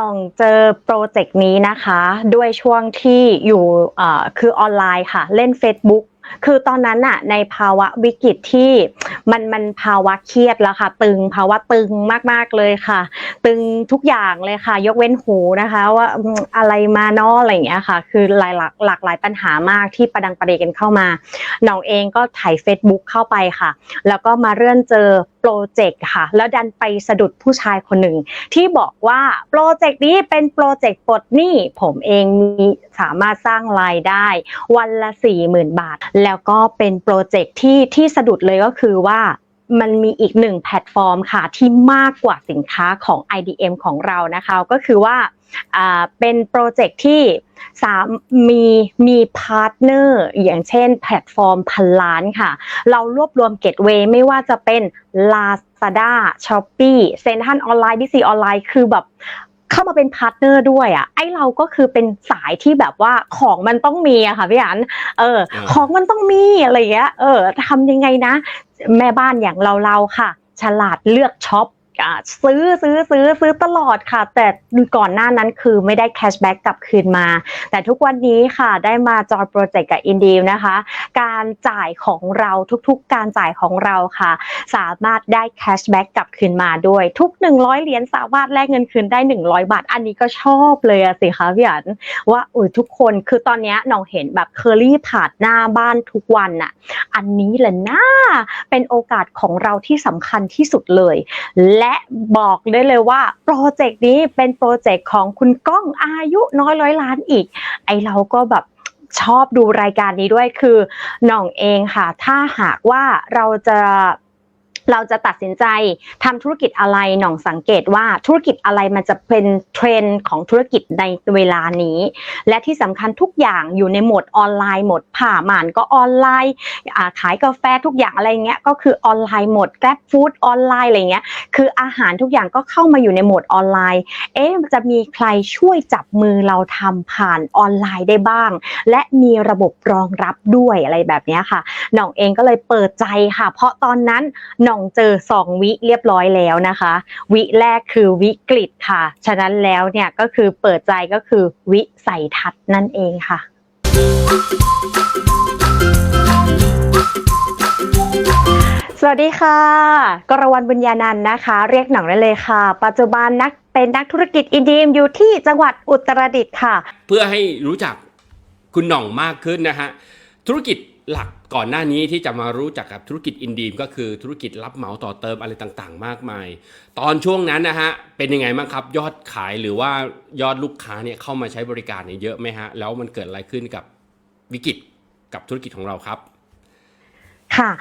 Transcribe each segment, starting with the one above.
ต้องเจอโปรเจกต์นี้นะคะ ด้วยช่วงที่อยู่คือออนไลน์ค่ะ เล่น Facebook คือตอนนั้นน่ะในภาวะวิกฤตที่มันมันภาวะเครียดแล้วค่ะ ตึงภาวะตึงมากๆเลยค่ะ ตึงทุกอย่างเลยค่ะ ยกเว้นหูนะคะ ว่าอะไรมาเนาะอะไรอย่างเงี้ยค่ะ คือหลายหลากหลากหลายปัญหามากที่ประดังประเดกันเข้ามาน้องเองก็ถ่าย Facebook เข้าไปค่ะ แล้วก็มาเรื่อนเจอ โปรเจกต์ค่ะ แล้วดันไปสะดุดผู้ชายคนหนึ่งที่บอกว่าโปรเจกต์นี้เป็นโปรเจกต์ปลดหนี้ผมเองมีสามารถสร้างรายได้ วันละ4 0,000บาท แล้วก็เป็นโปรเจกต์ที่ที่สะดุดเลยก็คือว่า มันมีอีกหนึ่งแพลตฟอร์มค่ะที่มากกว่าสินค้าของ IDM ของเรานะคะ ก็คือว่าเป็นโปรเจกต์ที่สามมีมีพาร์ทเนอร์อย่างเช่นแพลตฟอร์มพันล้านค่ะ เรารวบรวมเกตเวย์ไม่ว่าจะเป็น Lazada Shopee เซ็นทรัลออนไลน์ BC ออนไลน์คือแบบ เข้ามาเป็นพาร์ทเนอร์ด้วยอะไอเราก็คือเป็นสายที่แบบว่าของมันต้องมีอะค่ะพี่อันเอออ่าของมันต้องมีอะไรอย่างเงี้ยเออทำยังไงนะ แม่บ้านอย่างเราเราๆค่ะ ฉลาดเลือกช็อปอะ ซื้อซื้อซื้อซื้อตลอดค่ะ แต่ก่อนหน้านั้นคือไม่ได้แคชแบ็กกลับคืนมา แต่ทุกวันนี้ค่ะได้มาจอยโปรเจกต์กับอินดีมนะคะ การจ่ายของเราทุกๆ การจ่ายของเราค่ะ สามารถได้แคชแบ็กกลับคืนมาด้วย ทุก 100 เหรียญสามารถแลกเงินคืนได้ 100 บาท อันนี้ก็ชอบเลยอะสิคะพี่อันว่าอุ้ยทุกคนคือตอนนี้น้องเห็นแบบเคอรี่ผ่านหน้าบ้านทุกวันน่ะอันนี้แหละนะเป็นโอกาสของเราที่สำคัญที่สุดเลยและบอกได้เลยว่าโปรเจกต์นี้เป็นโปรเจกต์ของคุณก้องอายุน้อยร้อยล้านอีก ไอเราก็แบบชอบดูรายการนี้ด้วยคือหน่องเองค่ะ ถ้าหากว่าเราจะ เราจะตัดสินใจทำธุรกิจอะไรหน่องสังเกตว่าธุรกิจอะไรมันจะเป็นเทรนด์ของธุรกิจในเวลานี้ และที่สำคัญทุกอย่างอยู่ในโหมดออนไลน์หมดผ่าหมานก็ออนไลน์ขายกาแฟทุกอย่างอะไรเงี้ยก็คือออนไลน์หมดแกร็บฟู้ดออนไลน์อะไรเงี้ยคืออาหารทุกอย่างก็เข้ามาอยู่ในโหมดออนไลน์ เอ๊ะจะมีใครช่วยจับมือเราทำผ่านออนไลน์ได้บ้าง และมีระบบรองรับด้วยอะไรแบบนี้ค่ะหน่องเองก็เลยเปิดใจค่ะ เพราะตอนนั้นหน่องเจอสองวิเรียบร้อยแล้วนะคะ วิแรกคือวิกฤตค่ะ ฉะนั้นแล้วเนี่ยก็คือเปิดใจก็คือวิสัยทัศน์นั่นเองค่ะสวัสดีค่ะ กรวรรณบุญญานันนะคะ เรียกหนังได้เลยค่ะ ปัจจุบันนักเป็นนักธุรกิจอินดีมอยู่ที่จังหวัดอุตรดิตถ์ค่ะ เพื่อให้รู้จักคุณหน่องมากขึ้นนะฮะ ธุรกิจ หลักก่อนหน้านี้ที่จะมารู้จักกับธุรกิจอินดีมก็คือธุรกิจรับเหมาต่อเติมอะไรต่างๆ มากมาย ตอนช่วงนั้นนะฮะเป็นยังไงบ้างครับ ยอดขายหรือว่ายอดลูกค้าเนี่ยเข้ามาใช้บริการเนี่ยเยอะไหมฮะแล้วมันเกิดอะไรขึ้นกับวิกฤตกับธุรกิจของเราครับ ค่ะ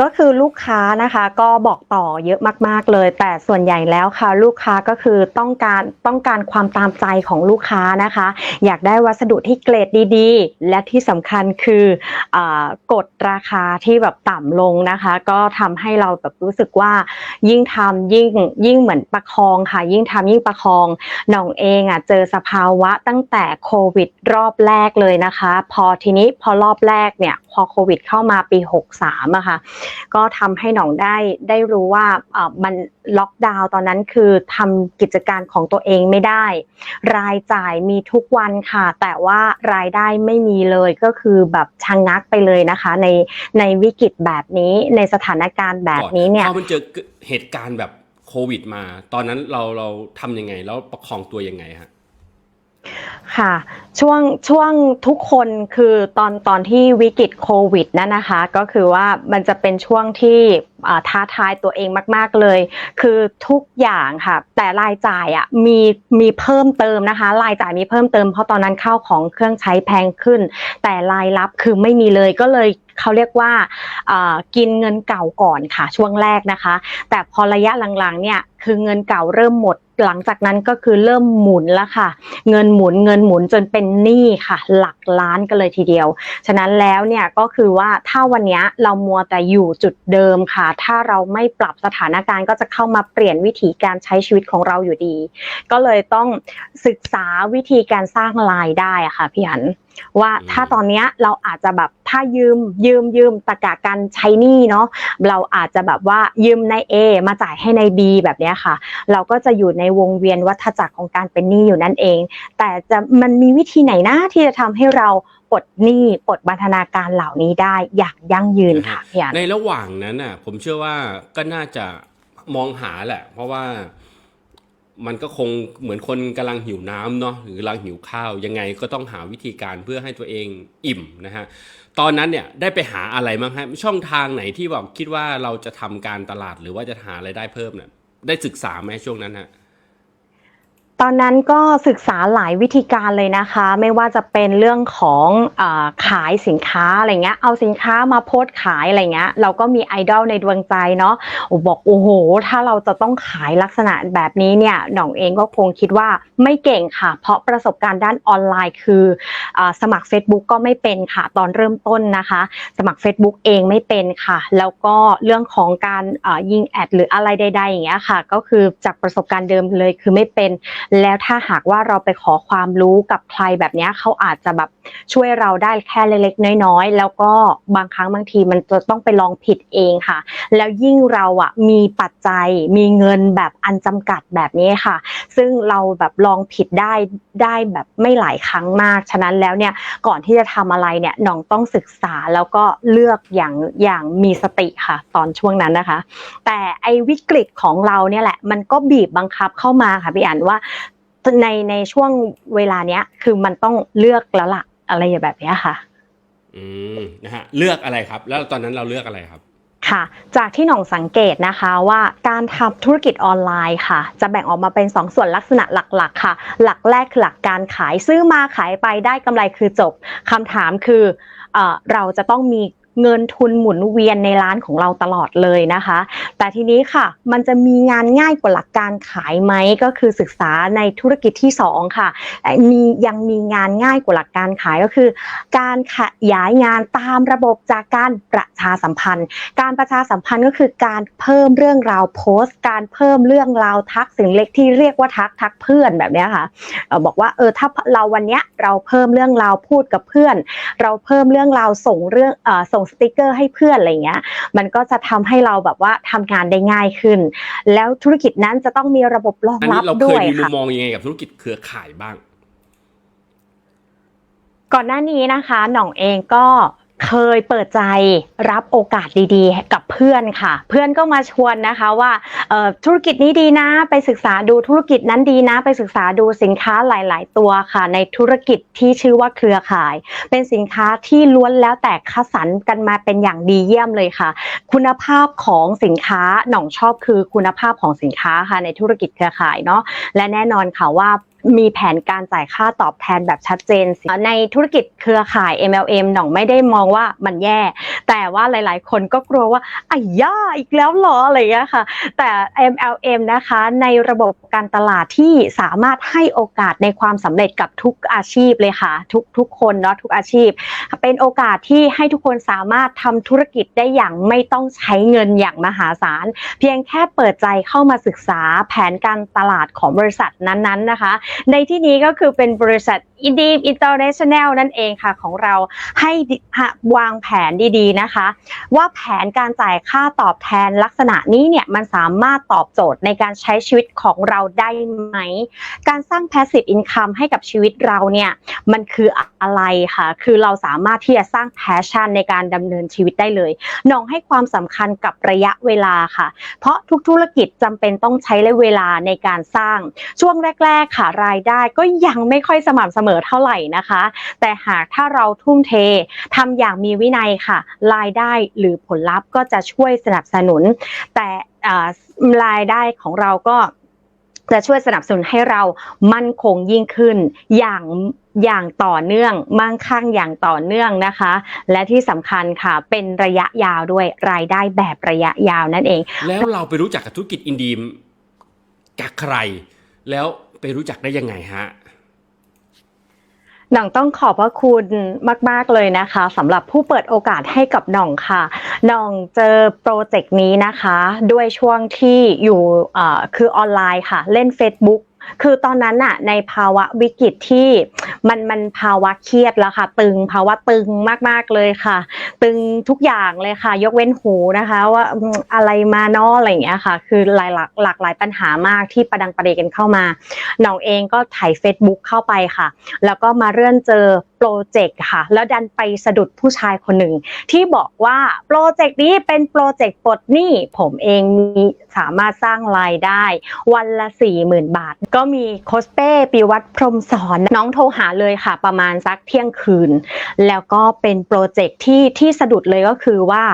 ก็คือลูกค้านะคะก็บอกต่อเยอะมาก ๆเลย แต่ส่วนใหญ่แล้วค่ะ ลูกค้าก็คือต้องการต้องการความตามใจของลูกค้านะคะ อยากได้วัสดุที่เกรดดีๆ และที่สำคัญคืออกดราคาที่แบบต่ำลงนะคะ ก็ทำให้เราแบบรู้สึกว่ายิ่งทำยิ่งยิ่งเหมือนประคองค่ะ ยิ่งทำยิ่งประคองน่องเองอะเจอสภาวะตั้งแต่โควิดรอบแรกเลยนะคะ พอทีนี้พอรอบแรกเนี่ยพอโควิดเข้ามาปี63อะค่ะก็ทำให้หน่องได้ได้รู้ว่ามันล็อกดาวน์ตอนนั้นคือทำกิจการของตัวเองไม่ได้ รายจ่ายมีทุกวันค่ะ แต่ว่ารายได้ไม่มีเลยก็คือแบบชะงงักไปเลยนะคะ ในในวิกฤตแบบนี้ในสถานการณ์แบบนี้เนี่ยพอมันเจอเหตุการณ์แบบโควิดมา ตอนนั้นเราเราทำยังไงแล้วประคองตัวยังไงฮะ ค่ะช่วงช่วงทุกคนคือตอนตอนที่วิกฤตโควิดนั่นนะคะ ก็คือว่ามันจะเป็นช่วงที่ท้าทายตัวเองมาก ๆเลย คือทุกอย่างค่ะ แต่รายจ่ายอะมีมีเพิ่มเติมนะคะ รายจ่ายมีเพิ่มเติมเพราะตอนนั้นข้าวของเครื่องใช้แพงขึ้น แต่รายรับคือไม่มีเลยก็เลยเขาเรียกว่ากินเงินเก่าก่อนค่ะช่วงแรกนะคะ แต่พอระยะหลังๆเนี่ยคือเงินเก่าเริ่มหมด หลังจากนั้นก็คือเริ่มหมุนแล้วค่ะ เงินหมุนเงินหมุนจนเป็นหนี้ค่ะ หลักล้านกันเลยทีเดียว ฉะนั้นแล้วเนี่ยก็คือว่าถ้าวันนี้เรามัวแต่อยู่จุดเดิมค่ะ ถ้าเราไม่ปรับสถานการณ์ก็จะเข้ามาเปลี่ยนวิธีการใช้ชีวิตของเราอยู่ดี ก็เลยต้องศึกษาวิธีการสร้างรายได้อะค่ะพี่อัน ว่าอืมถ้าตอนเนี้ยเราอาจจะแบบถ้ายืมยืมยืมตะกะการใช้หนี้เนาะเราอาจจะแบบว่ายืมใน A มาจ่ายให้ใน B แบบเนี้ยค่ะ เราก็จะอยู่ในวงเวียนวัฏจักรของการเป็นหนี้อยู่นั่นเอง แต่จะมันมีวิธีไหนนะที่จะทำให้เราปลดหนี้ปลดบันทนาการเหล่านี้ได้อย่างยั่งยืนค่ะพี่อันในระหว่างนั้นน่ะผมเชื่อว่าก็น่าจะมองหาแหละ เพราะว่า มันก็คงเหมือนคนกำลังหิวน้ำเนาะหรือกำลังหิวข้าวยังไงก็ต้องหาวิธีการเพื่อให้ตัวเองอิ่มนะฮะตอนนั้นเนี่ยได้ไปหาอะไรบ้างฮะช่องทางไหนที่แบบคิดว่าเราจะทำการตลาดหรือว่าจะหาไรายได้เพิ่มเนี่ยได้ศึกษาไหมช่วงนั้นฮะ ตอนนั้นก็ศึกษาหลายวิธีการเลยนะคะ ไม่ว่าจะเป็นเรื่องของอขายสินค้าอะไรเงี้ยเอาสินค้ามาโพสขายอะไรเงี้ยเราก็มีไอดอลในดวงใจเนาะบอกโอ้โห ถ้าเราจะต้องขายลักษณะแบบนี้เนี่ยหน่องเองก็คงคิดว่าไม่เก่งค่ะ เพราะประสบการณ์ด้านออนไลน์คืออสมัคร Facebook ก็ไม่เป็นค่ะตอนเริ่มต้นนะคะ สมัคร Facebook เองไม่เป็นค่ะ แล้วก็เรื่องของการยิงแอดหรืออะไรใดๆอย่างเงี้ยค่ะ ก็คือจากประสบการณ์เดิมเลยคือไม่เป็นแล้วถ้าหากว่าเราไปขอความรู้กับใครแบบนี้เขาอาจจะแบบ ช่วยเราได้แค่เล็กๆ น้อยๆ แล้วก็บางครั้งบางทีมันจะต้องไปลองผิดเองค่ะ แล้วยิ่งเราอะมีปัจจัยมีเงินแบบอันจำกัดแบบนี้ค่ะ ซึ่งเราแบบลองผิดได้ได้แบบไม่หลายครั้งมาก ฉะนั้นแล้วเนี่ยก่อนที่จะทำอะไรเนี่ยน้องต้องศึกษาแล้วก็เลือกอย่างอย่างมีสติค่ะ ตอนช่วงนั้นนะคะ แต่ไอ้วิกฤตของเราเนี่ยแหละ มันก็บีบบังคับเข้ามาค่ะพี่อันว่าในในช่วงเวลาเนี้ยคือมันต้องเลือกแล้วล่ะ อะไรอย่างแบบเนี้ยค่ะ อืมนะฮะเลือกอะไรครับ แล้วตอนนั้นเราเลือกอะไรครับค่ะ จากที่หน่องสังเกตนะคะว่าการทำธุรกิจออนไลน์ค่ะ จะแบ่งออกมาเป็น 2 ส่วนลักษณะหลักๆ ค่ะ หลักแรกคือหลักการขายซื้อมาขายไปได้กำไรคือจบคำถามคือเออเราจะต้องมี เงินทุนหมุนเวียนในร้านของเราตลอดเลยนะคะ แต่ทีนี้ค่ะมันจะมีงานง่ายกว่าหลักการขายไหมก็คือศึกษาในธุรกิจที่สองค่ะมียังมีงานง่ายกว่าหลักการขายก็คือ การขยายงานตามระบบจากการประชาสัมพันธ์ การประชาสัมพันธ์ก็คือการเพิ่มเรื่องราวโพสต์ การเพิ่มเรื่องราวทักสิ่งเล็กที่เรียกว่าทักทักเพื่อนแบบนี้ค่ะบอกว่าเออถ้าเราวันนี้เราเพิ่มเรื่องราวพูดกับเพื่อน เราเพิ่มเรื่องราวส่งเรื่องเออส่งสติกเกอร์ให้เพื่อนอะไรเงี้ย มันก็จะทำให้เราแบบว่าทำงานได้ง่ายขึ้น แล้วธุรกิจนั้นจะต้องมีระบบรองอันรันี้บเราด้เควยยมีมุมค่ะมองยังไงกับธุรกิจเครือข่ายบ้าง ก่อนหน้านี้นะคะ หน่องเองก็ เคยเปิดใจรับโอกาสดีๆ กับเพื่อนค่ะ เพื่อนก็มาชวนนะคะว่าธุรกิจนี้ดีนะ ไปศึกษาดูธุรกิจนั้นดีนะ ไปศึกษาดูสินค้าหลาย ๆ ตัวค่ะ ในธุรกิจที่ชื่อว่าเครือข่าย เป็นสินค้าที่ล้วนแล้วแต่คัดสรรกันมาเป็นอย่างดีเยี่ยมเลยค่ะ คุณภาพของสินค้าหน่องชอบคือคุณภาพของสินค้าค่ะในธุรกิจเครือข่ายเนาะและแน่นอนค่ะว่า มีแผนการจ่ายค่าตอบแทนแบบชัดเจนสิในธุรกิจเครือข่าย MLM หน่องไม่ได้มองว่ามันแย่ แต่ว่าหลายๆ คนก็กลัวว่าอ้ย่าอีกแล้วหรออะไรอย่างเงี้ยค่ะ แต่ MLM นะคะในระบบการตลาดที่สามารถให้โอกาสในความสำเร็จกับทุกอาชีพเลยค่ะ ทุกทุกคนเนาะทุกอาชีพ เป็นโอกาสที่ให้ทุกคนสามารถทำธุรกิจได้อย่างไม่ต้องใช้เงินอย่างมหาศาล เพียงแค่เปิดใจเข้ามาศึกษาแผนการตลาดของบริษัทนั้นๆนะคะในที่นี้ก็คือเป็นบริษัท i n d e e m International นั่นเองค่ะของเราให้วางแผนดีๆนะคะ ว่าแผนการจ่ายค่าตอบแทนลักษณะนี้เนี่ยมันสามารถตอบโจทย์ในการใช้ชีวิตของเราได้ไหม การสร้าง passive income ให้กับชีวิตเราเนี่ยมันคืออะไรค่ะคือเราสามารถที่จะสร้าง passion ในการดำเนินชีวิตได้เลยน้องให้ความสำคัญกับระยะเวลาค่ะ เพราะทุกธุรกิจจำเป็นต้องใช้เวลาในการสร้างช่วงแรก ๆ ค่ะรายได้ก็ยังไม่ค่อยสม่ำเสมอเท่าไหร่นะคะ แต่หากถ้าเราทุ่มเททำอย่างมีวินัยค่ะ รายได้หรือผลลัพธ์ก็จะช่วยสนับสนุน แต่รายได้ของเราก็จะช่วยสนับสนุนให้เรามั่นคงยิ่งขึ้นอย่างอย่างต่อเนื่องมั่งคั่งอย่างต่อเนื่องนะคะ และที่สำคัญค่ะเป็นระยะยาวด้วยรายได้แบบระยะยาวนั่นเอง แล้วเราไปรู้จักกับธุรกิจอินดีมกับใคร แล้ว รู้จักได้ยังไงฮะหน่องต้องขอบพระคุณมาก ๆ เลยนะคะสำหรับผู้เปิดโอกาสให้กับหน่องค่ะหน่องเจอโปรเจกต์นี้นะคะ ด้วยช่วงที่อยู่คือออนไลน์ค่ะ เล่น Facebook คือตอนนั้นน่ะในภาวะวิกฤตที่มันมันภาวะเครียดแล้วค่ะ ตึงภาวะตึงมากๆเลยค่ะ ตึงทุกอย่างเลยค่ะ ยกเว้นหูนะคะ ว่าอะไรมาเนาะอะไรอย่างเงี้ยค่ะ คือหลายหลากหลากหลายปัญหามากที่ประดังประเดกันเข้ามาหน้องเองก็ถ่าย Facebook เข้าไปค่ะ แล้วก็มาเรื่อนเจอโปรเจกต์ค่ะ แล้วดันไปสะดุดผู้ชายคนหนึ่ง ที่บอกว่าโปรเจกต์นี้เป็นโปรเจกต์ปลดหนี้ผมเองมีสามารถสร้างรายได้ วันละ4 0,000บาท ก็มีโคสเป้ปีวัดพรมสอนน้องโทรหาเลยค่ะ ประมาณสักเที่ยงคืน แล้วก็เป็นโปรเจกต์ที่ที่สะดุดเลยก็คือว่า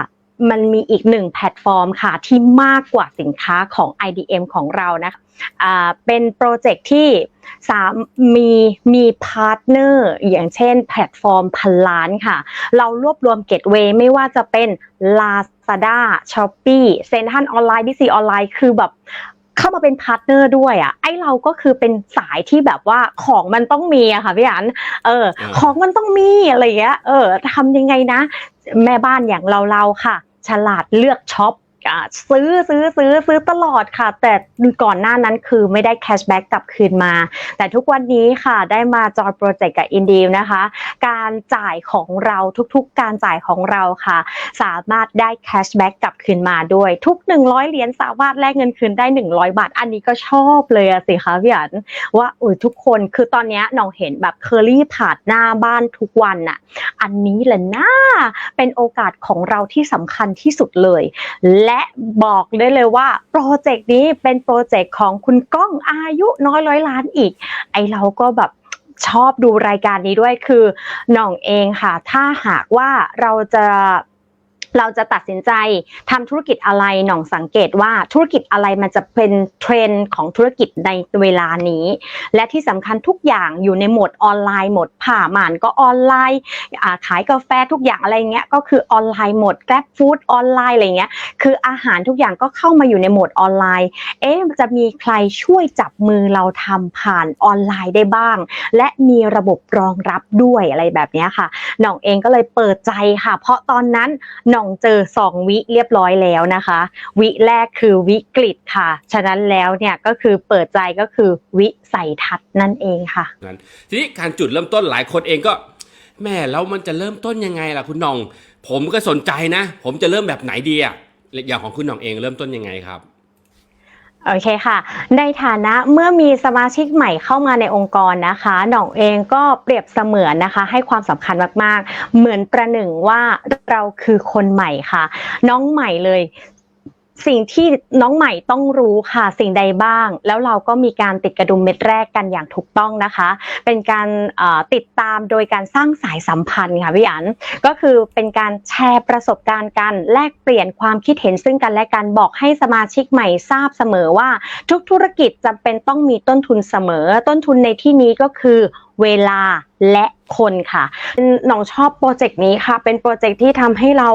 มันมีอีกหนึ่งแพลตฟอร์มค่ะ ที่มากกว่าสินค้าของ IDM ของเรานะคะเป็นโปรเจกต์ที่ สามมีมีพาร์ทเนอร์อย่างเช่นแพลตฟอร์มพันล้านค่ะ เรารวบรวมเกตเวย์ไม่ว่าจะเป็น Lazada Shopee เซ็นทรัลออนไลน์ดิซีออนไลน์คือแบบเข้ามาเป็นพาร์ทเนอร์ด้วยอะไอเราก็คือเป็นสายที่แบบว่าของมันต้องมีอะค่ะพี่อันเอออ่าของมันต้องมีอะไรอย่างเงี้ยเออทำยังไงนะ แม่บ้านอย่างเราเราๆค่ะ ฉลาดเลือกช็อปอะ ซื้อซื้อซื้อซื้อตลอดค่ะ แต่ก่อนหน้านั้นคือไม่ได้แคชแบ็กกลับคืนมา แต่ทุกวันนี้ค่ะได้มาจอยโปรเจกต์กับอินดีนะคะ การจ่ายของเราทุกๆ การจ่ายของเราค่ะ สามารถได้แคชแบ็กกลับคืนมาด้วย ทุก 100 เหรียญสามารถแลกเงินคืนได้ 100 บาท อันนี้ก็ชอบเลยอะสิคะพี่อันว่าอุ้ยทุกคนคือตอนนี้น้องเห็นแบบเคอรี่ผ่านหน้าบ้านทุกวันน่ะอันนี้แหละนะเป็นโอกาสของเราที่สำคัญที่สุดเลยและบอกได้เลยว่าโปรเจกต์นี้เป็นโปรเจกต์ของคุณก้องอายุน้อยร้อยล้านอีก ไอเราก็แบบชอบดูรายการนี้ด้วยคือหน่องเองค่ะ ถ้าหากว่าเราจะ เราจะตัดสินใจทำธุรกิจอะไรหน่องสังเกตว่าธุรกิจอะไรมันจะเป็นเทรนด์ของธุรกิจในเวลานี้ และที่สำคัญทุกอย่างอยู่ในโหมดออนไลน์หมดผ่าหมานก็ออนไลน์ขายกาแฟทุกอย่างอะไรเงี้ยก็คือออนไลน์หมดแกร็บฟู้ดออนไลน์อะไรเงี้ยคืออาหารทุกอย่างก็เข้ามาอยู่ในโหมดออนไลน์ เอ๊ะจะมีใครช่วยจับมือเราทำผ่านออนไลน์ได้บ้าง และมีระบบรองรับด้วยอะไรแบบนี้ค่ะหน่องเองก็เลยเปิดใจค่ะ เพราะตอนนั้นหน่ององเจอสองวิเรียบร้อยแล้วนะคะ วิแรกคือวิกฤตค่ะ ฉะนั้นแล้วเนี่ยก็คือเปิดใจก็คือวิสัยทัศน์นั่นเองค่ะนั้นทีนี้การจุดเริ่มต้นหลายคนเองก็แม่แล้วมันจะเริ่มต้นยังไงล่ะคุณน้อง ผมก็สนใจนะ ผมจะเริ่มแบบไหนดีอะอย่างของคุณน้องเองเริ่มต้นยังไงครับ โอเคค่ะ ในฐานะเมื่อมีสมาชิกใหม่เข้ามาในองค์กรนะคะ หน่องเองก็เปรียบเสมือนนะคะ ให้ความสำคัญมากๆ เหมือนประหนึ่งว่าเราคือคนใหม่ค่ะ น้องใหม่เลย สิ่งที่น้องใหม่ต้องรู้ค่ะสิ่งใดบ้าง แล้วเราก็มีการติดกระดุมเม็ดแรกกันอย่างถูกต้องนะคะ เป็นการติดตามโดยการสร้างสายสัมพันธ์ค่ะพี่อันก็คือเป็นการแชร์ประสบการณ์กันแลกเปลี่ยนความคิดเห็นซึ่งกันและกันบอกให้สมาชิกใหม่ทราบเสมอว่า ทุกธุรกิจจำเป็นต้องมีต้นทุนเสมอ ต้นทุนในที่นี้ก็คือเวลาและ คนค่ะน้องชอบโปรเจกต์นี้ค่ะ เป็นโปรเจกต์ที่ทำให้เรา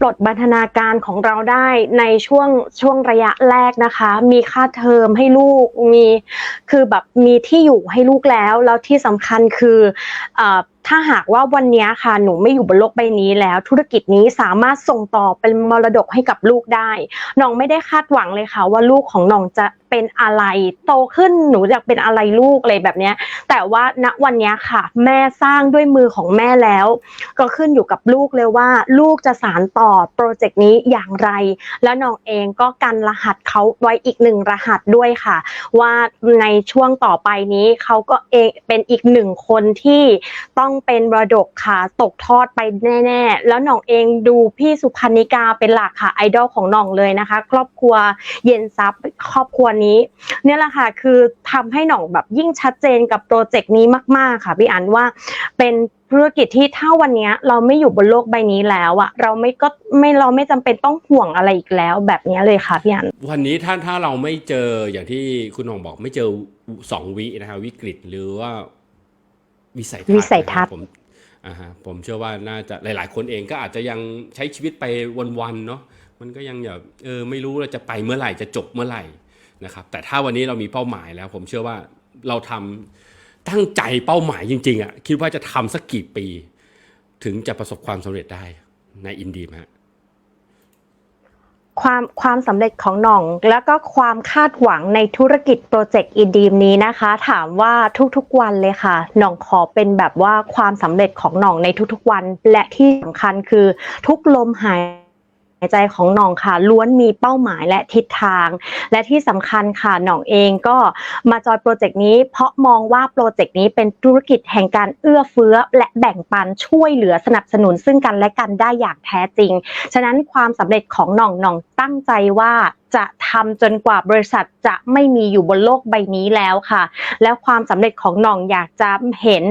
ปลดบันธนาการของเราได้ในช่วงช่วงระยะแรกนะคะ มีค่าเทอมให้ลูกมีคือแบบมีที่อยู่ให้ลูกแล้ว แล้วที่สำคัญคืออ ถ้าหากว่าวันนี้ค่ะหนูไม่อยู่บนโลกใบนี้แล้ว ธุรกิจนี้สามารถส่งต่อเป็นมรดกให้กับลูกได้น้องไม่ได้คาดหวังเลยค่ะ ว่าลูกของน้องจะเป็นอะไรโตขึ้นหนูอยากเป็นอะไรลูกอะไรแบบนี้แต่ว่าณวันนี้ค่ะ แม่สร้างด้วยมือของแม่แล้ว ก็ขึ้นอยู่กับลูกเลยว่า ลูกจะสารต่อโปรเจกต์นี้อย่างไร แล้วน้องเองก็กันรหัสเขาไว้อีกหนึ่งรหัสด้วยค่ะ ว่าในช่วงต่อไปนี้เขาก็เองเป็นอีกหนึ่งคนที่ต้องเป็นมรดกค่ะ ตกทอดไปแน่ ๆ แล้วน้องเองดูพี่สุพรรณิกาเป็นหลักค่ะไอดอลของน้องเลยนะคะ ครอบครัวเย็นซับครอบครัวนี้ เนี่ยแหละค่ะคือทำให้หน่องแบบยิ่งชัดเจนกับโปรเจกต์นี้มาก ๆ ค่ะพี่อันว่าเป็นธุรกิจที่ถ้าวันนี้เราไม่อยู่บนโลกใบนี้แล้วอะเราไม่ก็ไม่เราไม่จำเป็นต้องห่วงอะไรอีกแล้วแบบนี้เลยค่ะพี่อันวันนี้ถ้าถ้าเราไม่เจออย่างที่คุณหน่องบอกไม่เจอสองวินะครับวิกฤตหรือว่า วิสัยทัศน์วิสัยทัศน์นะครับผมอ่าฮะผมเชื่อว่าน่าจะหลาย ๆ คนเองก็อาจจะยังใช้ชีวิตไปวันๆเนาะมันก็ยังแบบเออไม่รู้เราจะไปเมื่อไหร่จะจบเมื่อไหร่นะครับ แต่ถ้าวันนี้เรามีเป้าหมายแล้ว ผมเชื่อว่าเราทำตั้งใจเป้าหมายจริง ๆอะ่ะคิดว่าจะทำสักกี่ปี ถึงจะประสบความสำเร็จได้ในอินดีมฮะ ความความสำเร็จของหน่อง แล้วก็ความคาดหวังในธุรกิจโปรเจกต์อินดีมนี้นะคะ ถามว่าทุกๆวันเลยค่ะ หน่องขอเป็นแบบว่าความสำเร็จของหน่องในทุกๆวัน และที่สำคัญคือทุกลมหาย ใจของหน่องค่ะ ล้วนมีเป้าหมายและทิศทาง และที่สำคัญค่ะหน่องเองก็มาจอยโปรเจกต์นี้ เพราะมองว่าโปรเจกต์นี้เป็นธุรกิจแห่งการเอื้อเฟื้อ และแบ่งปันช่วยเหลือสนับสนุนซึ่งกันและกันได้อย่างแท้จริง ฉะนั้นความสำเร็จของหน่องหน่องตั้งใจว่าจะทำจนกว่าบริษัทจะไม่มีอยู่บนโลกใบนี้แล้วค่ะ แล้วความสำเร็จของหน่องอยากจะเห็น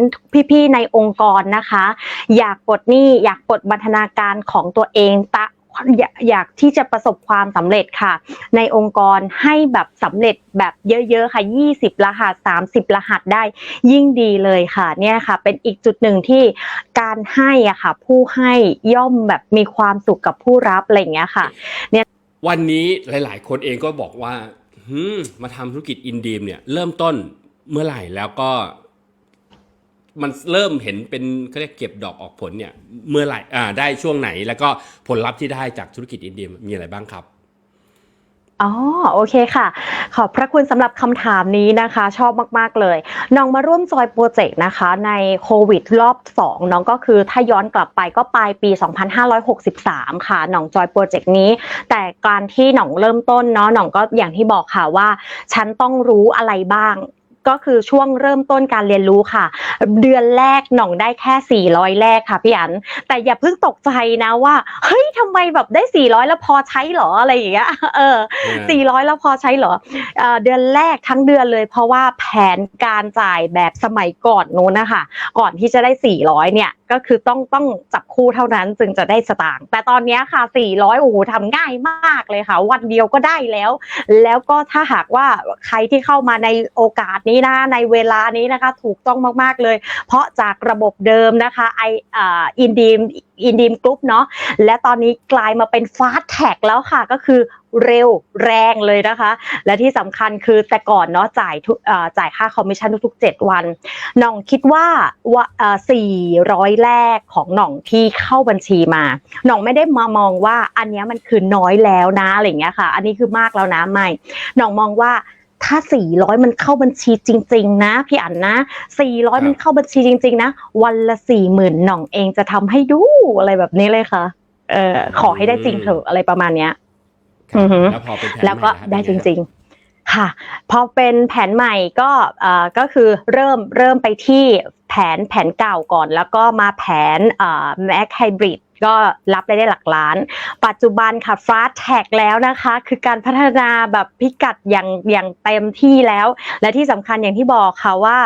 พี่ๆในองค์กรนะคะ อยากปลดหนี้อยากปลดบรรณาการของตัวเองตะ อยากอยากที่จะประสบความสำเร็จค่ะ ในองค์กรให้แบบสำเร็จแบบเยอะๆค่ะ20 รหัส 30 รหัสได้ยิ่งดีเลยค่ะเนี่ยค่ะ เป็นอีกจุดหนึ่งที่การให้อะค่ะ ผู้ให้ย่อมแบบมีความสุขกับผู้รับอะไรอย่างเงี้ยค่ะ เนี่ยวันนี้หลาย ๆ คนเองก็บอกว่ามมาทำธุรกิจอินดีมเนี่ย เริ่มต้นเมื่อไหร่แล้วก็ มันเริ่มเห็นเป็นเขาเรียกเก็บดอกออกผลเนี่ยเมื่อไหร่อ่าได้ช่วงไหนแล้วก็ผลลัพธ์ที่ได้จากธุรกิจอินเดีมมีอะไรบ้างครับอ๋อโอเคค่ะ ขอบพระคุณสำหรับคำถามนี้นะคะ ชอบมาก ๆ เลย น้องมาร่วมจอยโปรเจกต์นะคะ ในโควิดรอบ 2 น้องก็คือถ้าย้อนกลับไปก็ปลายปี 2563 ค่ะ น้องจอยโปรเจกต์นี้ แต่การที่หน่องเริ่มต้นเนาะน่องก็อย่างที่บอกค่ะว่า ฉันต้องรู้อะไรบ้าง ก็คือช่วงเริ่มต้นการเรียนรู้ค่ะ เดือนแรกหน่องได้แค่ 400 แรกค่ะพี่อัน แต่อย่าเพิ่งตกใจนะว่า เฮ้ยทำไมแบบได้ 400 แล้วพอใช้เหรออะไรอย่างเงี้ยเออ 400 แล้วพอใช้เหรอเอ่อเดือนแรกทั้งเดือนเลย เพราะว่าแผนการจ่ายแบบสมัยก่อนนู้นนะคะก่อนที่จะได้ 400 เนี่ย ก็คือต้องต้องจับคู่เท่านั้นจึงจะได้สตางค์แต่ตอนนี้ค่ะ 400โอ้โหทำง่ายมากเลยค่ะ วันเดียวก็ได้แล้ว แล้วก็ถ้าหากว่าใครที่เข้ามาในโอกาสนี้นะในเวลานี้นะคะ ถูกต้องมาก ๆ เลย เพราะจากระบบเดิมนะคะไออ่าอินดีม อินดีมกรุ๊ปเนาะและตอนนี้กลายมาเป็นฟาสแท็กแล้วค่ะก็คือเร็วแรงเลยนะคะ และที่สำคัญคือแต่ก่อนเนาะจ่ายทุ่อจ่ายค่าคอมมิชชั่นทุก ๆ 7 วันหน่องคิดว่าว่าอ่อ400 แรกของหน่องที่เข้าบัญชีมาหน่องไม่ได้มามองว่าอันนี้มันคือน้อยแล้วนะอะไรเงี้ยค่ะ อันนี้คือมากแล้วนะไม่หน่องมองว่า ถ้า 400 มันเข้าบัญชีจริง ๆ นะ พี่อันนะ 400 มันเข้าบัญชีจริง ๆ นะ วันละ 40,000หน่องเองจะทำให้ดูอะไรแบบนี้เลยค่ะ เออขอให้ได้จริงเถอะอะไรประมาณเนี้ยอือฮึแล้วพอเป็นแผนแล้วก็ใหม่ได้นะจริง ๆค่ะพอเป็นแผนใหม่ก็เอ่อก็คือเริ่มเริ่มไปที่แผนแผนเก่าก่อน แล้วก็มาแผนเอ่อ Mac Hybrid ก็รั บได้ได้หลักล้าน ปัจจุบันค่ะ Fast Tag แล้วนะคะ คือการพัฒนาแบบพิกัดอย่างอย่างเต็มที่แล้ว และที่สำคัญอย่างที่บอกค่ะว่า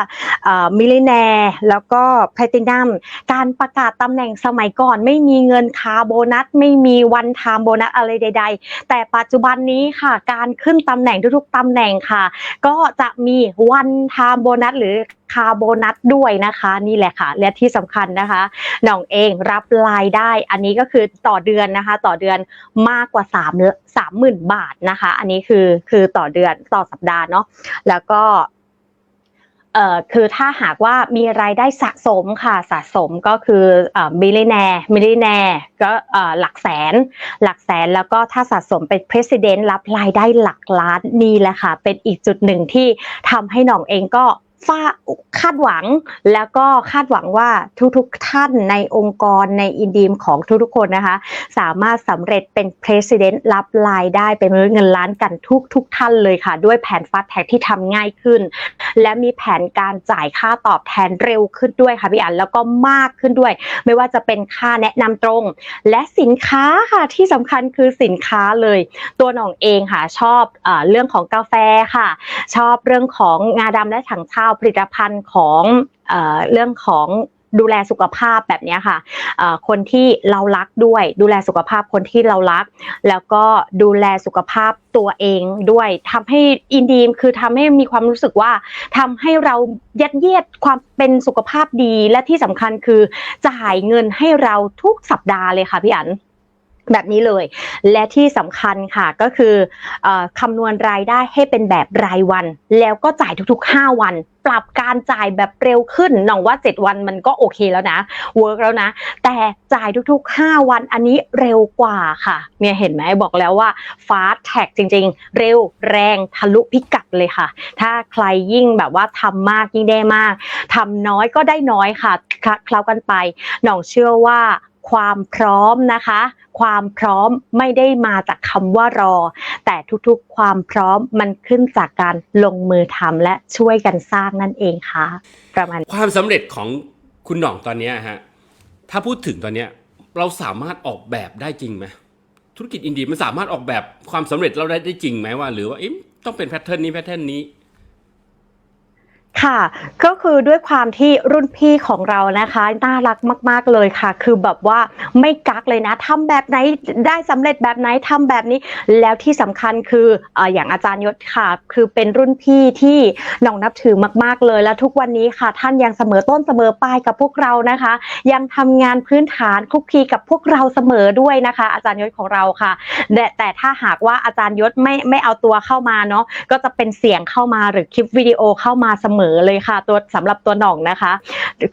มิลเลิเนร์แล้วก็แพลตินัมการประกาศตำแหน่งสมัยก่อน ไม่มีเงินคาโบนัส ไม่มีวันไทม์โบนัสอะไรใด ๆ แต่ปัจจุบันนี้ค่ะ การขึ้นตำแหน่งทุกๆตำแหน่งค่ะ ก็จะมีวันไทม์โบนัสหรือคาโบนัสด้วยนะคะ นี่แหละค่ะ และที่สำคัญนะคะหน่องเองรับรายได้ อันนี้ก็คือต่อเดือนนะคะ ต่อเดือนมากกว่า3 3 0,000บาทนะคะ อันนี้คือคือต่อเดือนต่อสัปดาห์เนาะแล้วก็เอ่อคือถ้าหากว่ามีรายได้สะสมค่ะสะสมก็คือเอ่อมิลลิแนร์มิลลิแนร์ก็เอ่อหลักแสน หลักแสนแล้วก็ถ้าสะสมเป็น president รับรายได้หลักล้านนี่แหละค่ะ เป็นอีกจุดหนึ่งที่ทำให้หน่องเองก็ ฟ้าคาดหวัง แล้วก็คาดหวังว่าทุกๆท่านในองค์กรในอินดีมของทุกๆคนนะคะ สามารถสำเร็จเป็น president รับรายได้เป็นมนุษย์เงินล้านกันทุกทุกๆท่านเลยค่ะ ด้วยแผนฟาสแท็กที่ทำง่ายขึ้น และมีแผนการจ่ายค่าตอบแทนเร็วขึ้นด้วยค่ะพี่อันแล้วก็มากขึ้นด้วย ไม่ว่าจะเป็นค่าแนะนำตรง และสินค้าค่ะที่สำคัญคือสินค้าเลย ตัวหน่องเองค่ะชอบเอเรื่องของกาแฟค่ะ ชอบเรื่องของงาดำและถังเช่าผลิตภัณฑ์ของเอเรื่องของดูแลสุขภาพแบบนี้ค่ะ คนที่เรารักด้วย ดูแลสุขภาพคนที่เรารัก แล้วก็ดูแลสุขภาพตัวเองด้วยทำให้อินดีมคือทำให้มีความรู้สึกว่าทำให้เรายัดเยียดความเป็นสุขภาพดี และที่สำคัญคือจ่ายเงินให้เราทุกสัปดาห์เลยค่ะพี่อัน แบบนี้เลย และที่สำคัญค่ะก็คืออคำนวณรายได้ให้เป็นแบบรายวัน แล้วก็จ่ายทุกๆ 5 วัน ปรับการจ่ายแบบเร็วขึ้นน่องว่า 7 วันมันก็โอเคแล้วนะเวิร์กแล้วนะ แต่จ่ายทุกๆ 5 วันอันนี้เร็วกว่าค่ะ เนี่ยเห็นไหมบอกแล้วว่าฟาสแท็กจริงๆ เร็วแรงทะลุพิกัดเลยค่ะ ถ้าใครยิ่งแบบว่าทำมากยิ่งได้มากทำน้อยก็ได้น้อยค่ะคละเคล้ากันไปน่องเชื่อว่า ความพร้อมนะคะ ความพร้อมไม่ได้มาจากคำว่ารอ แต่ทุกๆความพร้อมมันขึ้นจากการลงมือทำและช่วยกันสร้างนั่นเองค่ะ ประมาณความสำเร็จของคุณหน่องตอนนี้ฮะถ้าพูดถึงตอนนี้เราสามารถออกแบบได้จริงไหมธุรกิจอินดี้มันสามารถออกแบบความสำเร็จเราได้ได้จริงไหมว่า หรือว่าเอ๊ะต้องเป็นแพทเทิร์นนี้แพทเทิร์นนี้ ค่ะก็คือด้วยความที่รุ่นพี่ของเรานะคะน่ารักมาก ๆเลยค่ะ คือแบบว่าไม่กักเลยนะทำแบบไหนได้สำเร็จแบบไหนทำแบบนี้ แล้วที่สำคัญคืออย่างอาจารย์ยศค่ะ คือเป็นรุ่นพี่ที่น่องนับถือมาก ๆเลย และทุกวันนี้ค่ะ ท่านยังเสมอต้นเสมอปลายกับพวกเรานะคะ ยังทำงานพื้นฐานคุกคีกับพวกเราเสมอด้วยนะคะ อาจารย์ยศของเราค่ะ แต่แต่ถ้าหากว่าอาจารย์ยศไม่ไม่เอาตัวเข้ามาเนาะก็จะเป็นเสียงเข้ามาหรือคลิปวิดีโอเข้ามาเสมอเลยค่ะ ตัวสำหรับตัวหน่องนะคะ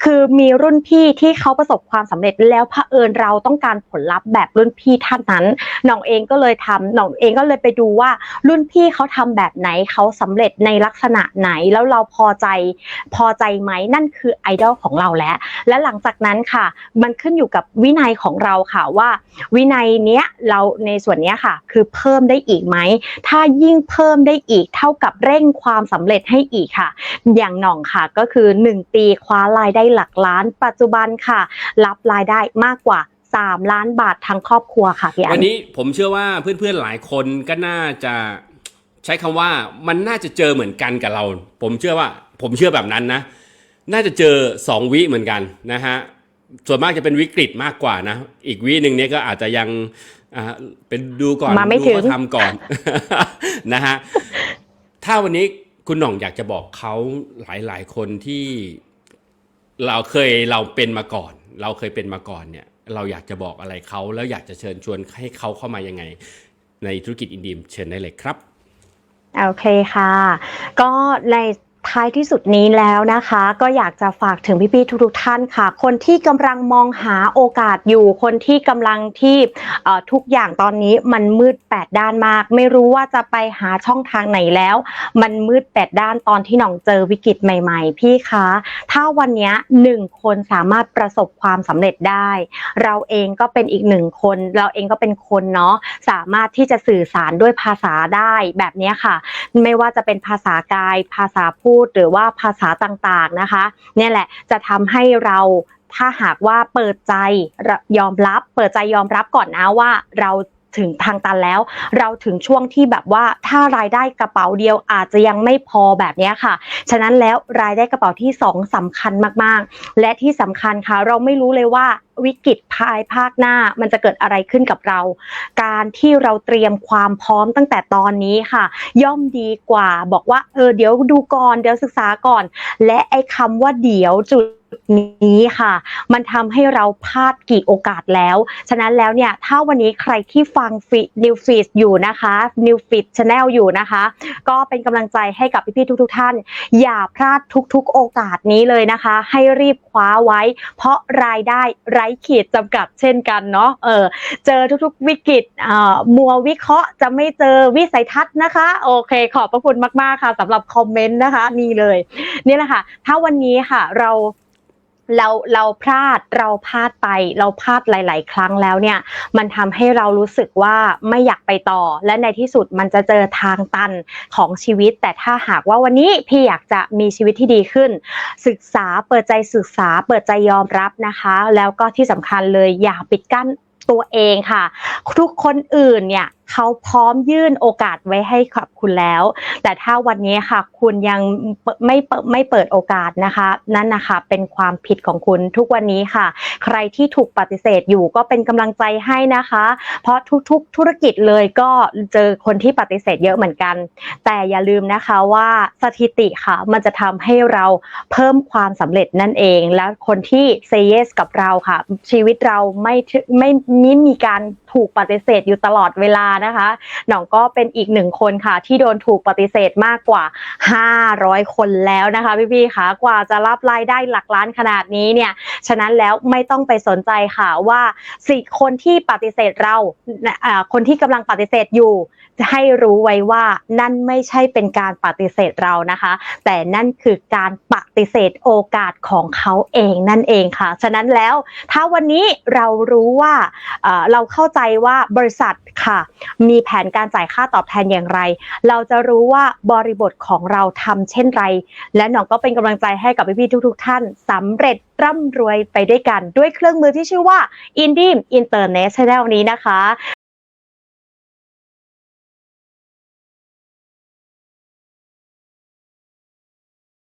คือมีรุ่นพี่ที่เขาประสบความสำเร็จแล้วเผอิญเราต้องการผลลัพธ์แบบรุ่นพี่ท่านนั้นหน่องเองก็เลยทำหน่องเองก็เลยไปดูว่ารุ่นพี่เขาทำแบบไหนเขาสำเร็จในลักษณะไหนแล้วเราพอใจพอใจไหมนั่นคือไอดอลของเราแล้ว และหลังจากนั้นค่ะ มันขึ้นอยู่กับวินัยของเราค่ะว่า วินัยเนี้ยเราในส่วนเนี้ยค่ะ คือเพิ่มได้อีกไหมถ้ายิ่งเพิ่มได้อีกเท่ากับเร่งความสำเร็จให้อีกค่ะอย่างหน่องค่ะก็คือ 1 ปีคว้ารายได้หลักล้าน ปัจจุบันค่ะ รับรายได้มากกว่า 3 ล้านบาททั้งครอบครัวค่ะพี่อัวันนนี้ผมเชื่อว่าเพื่อนๆหลายคนก็น่าจะใช้คำว่ามันน่าจะเจอเหมือนกันกับเรา ผมเชื่อว่า ผมเชื่อแบบนั้นนะ น่าจะเจอสองวิเหมือนกันนะฮะส่วนมากจะเป็นวิกฤตมากกว่านะ อีกวิหนึ่งเนี้ยก็อาจจะยังอ่าเป็นดูก่อนมาไม่ดูถึงเขาทำก่อนนะฮะถ้าวันนี้ คุณหน่องอยากจะบอกเขาหลายๆ คนที่เราเคยเราเป็นมาก่อน เราเคยเป็นมาก่อนเนี่ย เราอยากจะบอกอะไรเขาแล้วอยากจะเชิญชวนให้เขาเข้ามายังไง ในธุรกิจอินดีมเชิญได้เลยครับโอเคค่ะ ก็ใน ท้ายที่สุดนี้แล้วนะคะ ก็อยากจะฝากถึงพี่ๆทุกๆท่านค่ะ คนที่กำลังมองหาโอกาสอยู่ คนที่กำลังที่ทุกอย่างตอนนี้มันมืดแปดด้านมาก ไม่รู้ว่าจะไปหาช่องทางไหนแล้ว มันมืดแปดด้านตอนที่หน่องเจอวิกฤตใหม่ ๆ พี่คะถ้าวันนี้หนึ่งคนสามารถประสบความสำเร็จได้ เราเองก็เป็นอีกหนึ่งคน เราเองก็เป็นคนเนาะสามารถที่จะสื่อสารด้วยภาษาได้แบบนี้ค่ะ ไม่ว่าจะเป็นภาษากายภาษาพูดหรือว่าภาษาต่างๆนะคะ เนี่ยแหละจะทำให้เราถ้าหากว่าเปิดใจยอมรับ เปิดใจยอมรับก่อนนะว่าเรา ถึงทางตันแล้ว เราถึงช่วงที่แบบว่าถ้ารายได้กระเป๋าเดียวอาจจะยังไม่พอแบบนี้ค่ะ ฉะนั้นแล้วรายได้กระเป๋าที่สองสำคัญมากๆ และที่สำคัญค่ะ เราไม่รู้เลยว่าวิกฤตภายภาคหน้ามันจะเกิดอะไรขึ้นกับเรา การที่เราเตรียมความพร้อมตั้งแต่ตอนนี้ค่ะ ย่อมดีกว่าบอกว่าเออเดี๋ยวดูก่อนเดี๋ยวศึกษาก่อน และไอ้คำว่าเดี๋ยวจุด นี้ค่ะ มันทำให้เราพลาดกี่โอกาสแล้ว ฉะนั้นแล้วเนี่ยถ้าวันนี้ใครที่ฟังฟีนิวฟีดอยู่นะคะนิวฟีดชาแนลอยู่นะคะ ก็เป็นกำลังใจให้กับพี่ๆทุก ๆ ท่าน อย่าพลาดทุก ๆ โอกาสนี้เลยนะคะ ให้รีบคว้าไว้ เพราะรายได้ไร้ขีดจำกัดเช่นกันเนาะเออเจอทุกๆวิกฤตอ่ามัววิเคราะห์จะไม่เจอวิสัยทัศน์นะคะ โอเคขอบพระคุณมากๆค่ะสำหรับคอมเมนต์นะคะนี่เลยนี่แหละค่ะ ถ้าวันนี้ค่ะเรา เราเราพลาดเราพลาดไป เราพลาดหลาย ๆ ครั้งแล้วเนี่ย มันทำให้เรารู้สึกว่าไม่อยากไปต่อ และในที่สุดมันจะเจอทางตันของชีวิต แต่ถ้าหากว่าวันนี้พี่อยากจะมีชีวิตที่ดีขึ้น ศึกษาเปิดใจศึกษา เปิดใจยอมรับนะคะ แล้วก็ที่สำคัญเลยอย่าปิดกั้นตัวเองค่ะ ทุกคนอื่นเนี่ย เขาพร้อมยื่นโอกาสไว้ให้กับคุณแล้ว แต่ถ้าวันนี้ค่ะ คุณยังไม่ไม่เปิดโอกาสนะคะ นั่นนะคะเป็นความผิดของคุณทุกวันนี้ค่ะ ใครที่ถูกปฏิเสธอยู่ก็เป็นกำลังใจให้นะคะ เพราะทุกๆ ธุรกิจเลยก็เจอคนที่ปฏิเสธเยอะเหมือนกัน แต่อย่าลืมนะคะว่าสถิติค่ะ มันจะทำให้เราเพิ่มความสำเร็จนั่นเอง แล้วคนที่ say yes กับเราค่ะ ชีวิตเราไม่ไม่ไม่มีการ ถูกปฏิเสธอยู่ตลอดเวลานะคะหน่องก็เป็นอีกหนึ่งคนค่ะ ที่โดนถูกปฏิเสธมากกว่า 500 คนแล้วนะคะพี่ๆคะกว่าจะรับรายได้หลักล้านขนาดนี้เนี่ยฉะนั้นแล้วไม่ต้องไปสนใจค่ะว่าสิคนที่ปฏิเสธเราคนที่กำลังปฏิเสธอยู่ให้รู้ไว้ว่านั่นไม่ใช่เป็นการปฏิเสธเรานะคะ แต่นั่นคือการปฏิเสธโอกาสของเขาเองนั่นเองค่ะ ฉะนั้นแล้วถ้าวันนี้เรารู้ว่าเราเข้าใจว่าบริษัทค่ะ มีแผนการจ่ายค่าตอบแทนอย่างไร เราจะรู้ว่าบริบทของเราทำเช่นไร และหน้องก็เป็นกำลังใจให้กับพี่ๆทุก ๆ ท่านสำเร็จร่ำรวยไปด้วยกันด้วยเครื่องมือที่ชื่อว่า i n d i m International นี้นะคะ